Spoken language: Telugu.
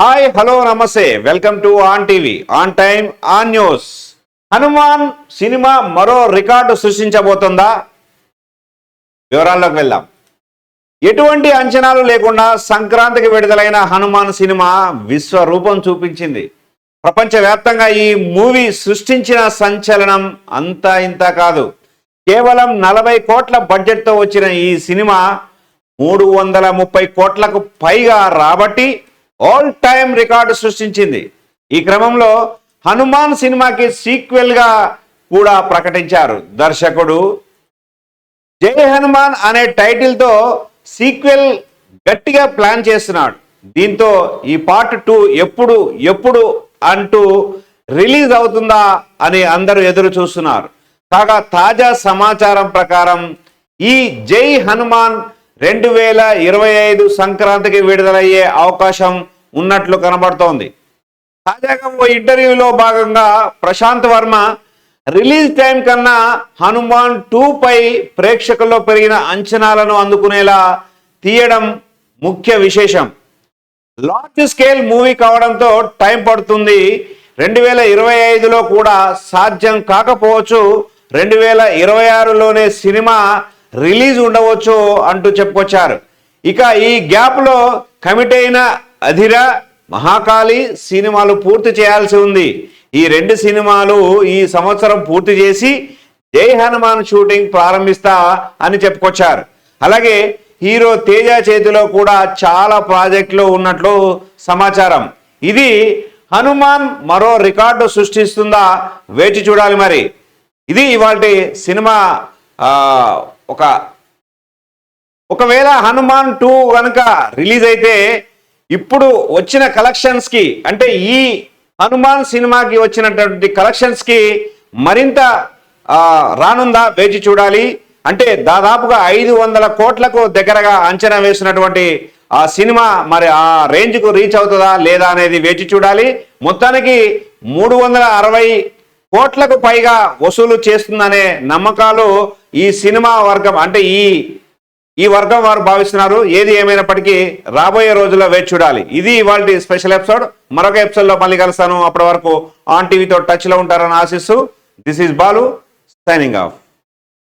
హాయ్ హలో నమస్తే. Welcome to on TV on time on news Hanuman cinema మరో రికార్డు సృష్టించబోతుందా? వివరాల్లోకి వెళ్దాం. ఎటువంటి అంచనాలు లేకుండా సంక్రాంతికి విడుదలైన హనుమాన్ సినిమా విశ్వరూపం చూపించింది. ప్రపంచవ్యాప్తంగా ఈ మూవీ సృష్టించిన సంచలనం అంతా ఇంత కాదు. కేవలం నలభై కోట్ల బడ్జెట్తో వచ్చిన ఈ సినిమా మూడు వందల ముప్పై కోట్లకు పైగా రాబట్టి ఆల్ టైమ్ రికార్డు సృష్టించింది. ఈ క్రమంలో హనుమాన్ సినిమాకి సీక్వెల్గా కూడా ప్రకటించారు. దర్శకుడు జై హనుమాన్ అనే టైటిల్తో సీక్వెల్ గట్టిగా ప్లాన్ చేస్తున్నాడు. దీంతో ఈ పార్ట్ టూ ఎప్పుడు ఎప్పుడు అంటూ రిలీజ్ అవుతుందా అని అందరూ ఎదురు చూస్తున్నారు. కాగా తాజా సమాచారం ప్రకారం ఈ జై హనుమాన్ రెండు వేల ఇరవై ఐదు సంక్రాంతికి విడుదలయ్యే అవకాశం ఉన్నట్లు కనబడుతోంది. తాజాగా ఓ ఇంటర్వ్యూలో భాగంగా ప్రశాంత్ వర్మ రిలీజ్ టైం కన్నా హనుమాన్ టూ పై ప్రేక్షకుల్లో పెరిగిన అంచనాలను అందుకునేలా తీయడం ముఖ్య విశేషం. లార్జ్ స్కేల్ మూవీ కావడంతో టైం పడుతుంది. రెండు వేల ఇరవై ఐదులో కూడా సాధ్యం కాకపోవచ్చు. రెండు వేల ఇరవై ఆరులోనే సినిమా రిలీజ్ ఉండవచ్చు అంటూ చెప్పుకొచ్చారు. ఇక ఈ గ్యాప్లో కమిట్ అయిన అధిర మహాకాళి సినిమాలు పూర్తి చేయాల్సి ఉంది. ఈ రెండు సినిమాలు ఈ సంవత్సరం పూర్తి చేసి జై హనుమాన్ షూటింగ్ ప్రారంభిస్తా అని చెప్పుకొచ్చారు. అలాగే హీరో తేజ చేతిలో కూడా చాలా ప్రాజెక్టులు ఉన్నట్లు సమాచారం. ఇది హనుమాన్ మరో రికార్డు సృష్టిస్తుందా వేచి చూడాలి మరి. ఇది ఇవాళ సినిమా ఒక ఒకవేళ హనుమాన్ టూ కనుక రిలీజ్ అయితే ఇప్పుడు వచ్చిన కలెక్షన్స్కి అంటే ఈ హనుమాన్ సినిమాకి వచ్చినటువంటి కలెక్షన్స్కి మరింత రానుందా వేచి చూడాలి. అంటే దాదాపుగా ఐదు వందల కోట్లకు దగ్గరగా అంచనా వేసినటువంటి ఆ సినిమా మరి ఆ రేంజ్కు రీచ్ అవుతుందా లేదా అనేది వేచి చూడాలి. మొత్తానికి మూడు వందల అరవై కోట్లకు పైగా వసూలు చేస్తుందనే నమ్మకాలు ఈ సినిమా వర్గం అంటే ఈ ఈ వర్గం వారు భావిస్తున్నారు. ఏది ఏమైనప్పటికీ రాబోయే రోజుల్లో వేచి చూడాలి. ఇది ఇవాళ స్పెషల్ ఎపిసోడ్. మరొక ఎపిసోడ్లో మళ్ళీ కలుస్తాను. అప్పటి వరకు ఆన్ టీవీతో టచ్లో ఉంటారని ఆశిస్తూ this is Balu signing off.